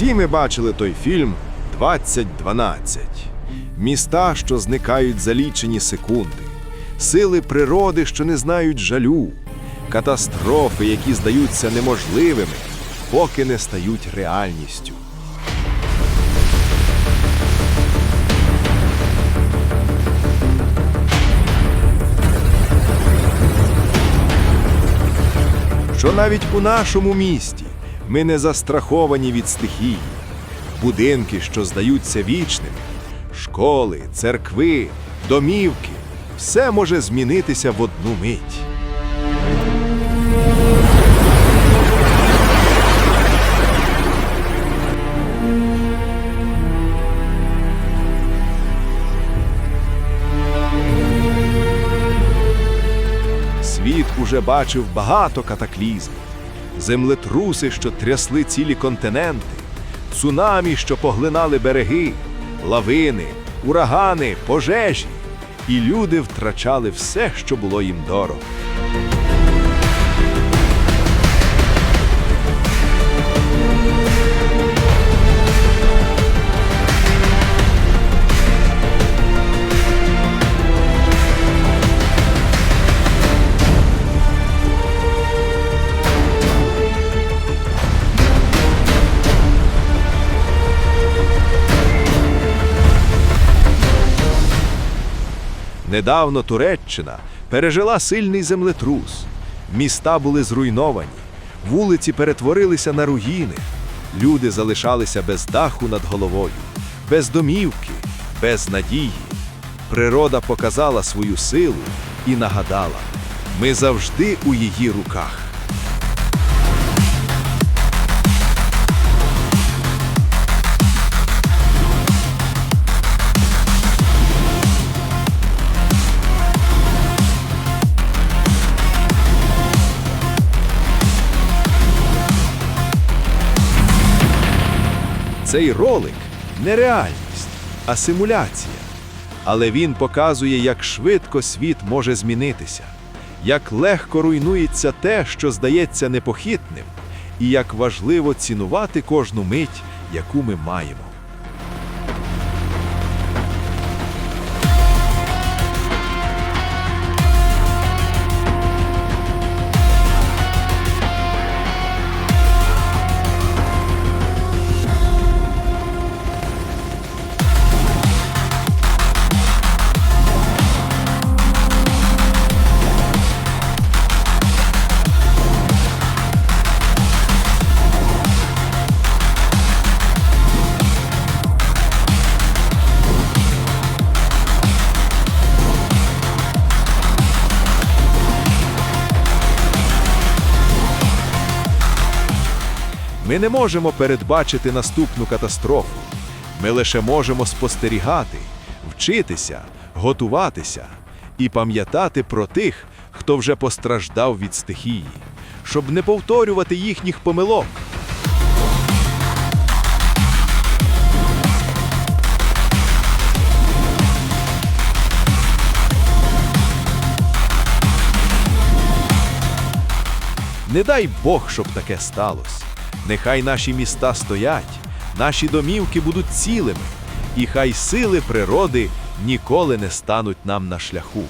Всі ми бачили той фільм 2012. Міста, що зникають за лічені секунди, сили природи, що не знають жалю, катастрофи, які здаються неможливими, поки не стають реальністю. що навіть у нашому місті ми не застраховані від стихії. Будинки, що здаються вічними, школи, церкви, домівки все може змінитися в одну мить. Світ уже бачив багато катаклізмів, землетруси, що трясли цілі континенти, цунамі, що поглинали береги, лавини, урагани, пожежі, і люди втрачали все, що було їм дорого. Недавно Туреччина пережила сильний землетрус. Міста були зруйновані, вулиці перетворилися на руїни. Люди залишалися без даху над головою, без домівки, без надії. Природа показала свою силу і нагадала: ми завжди у її руках. Цей ролик не реальність, а симуляція. Але він показує, як швидко світ може змінитися, як легко руйнується те, що здається непохитним, і як важливо цінувати кожну мить, яку ми маємо. Ми не можемо передбачити наступну катастрофу. Ми лише можемо спостерігати, вчитися, готуватися і пам'ятати про тих, хто вже постраждав від стихії, щоб не повторювати їхніх помилок. Не дай Бог, щоб таке сталося. Нехай наші міста стоять, наші домівки будуть цілими, і хай сили природи ніколи не стануть нам на шляху.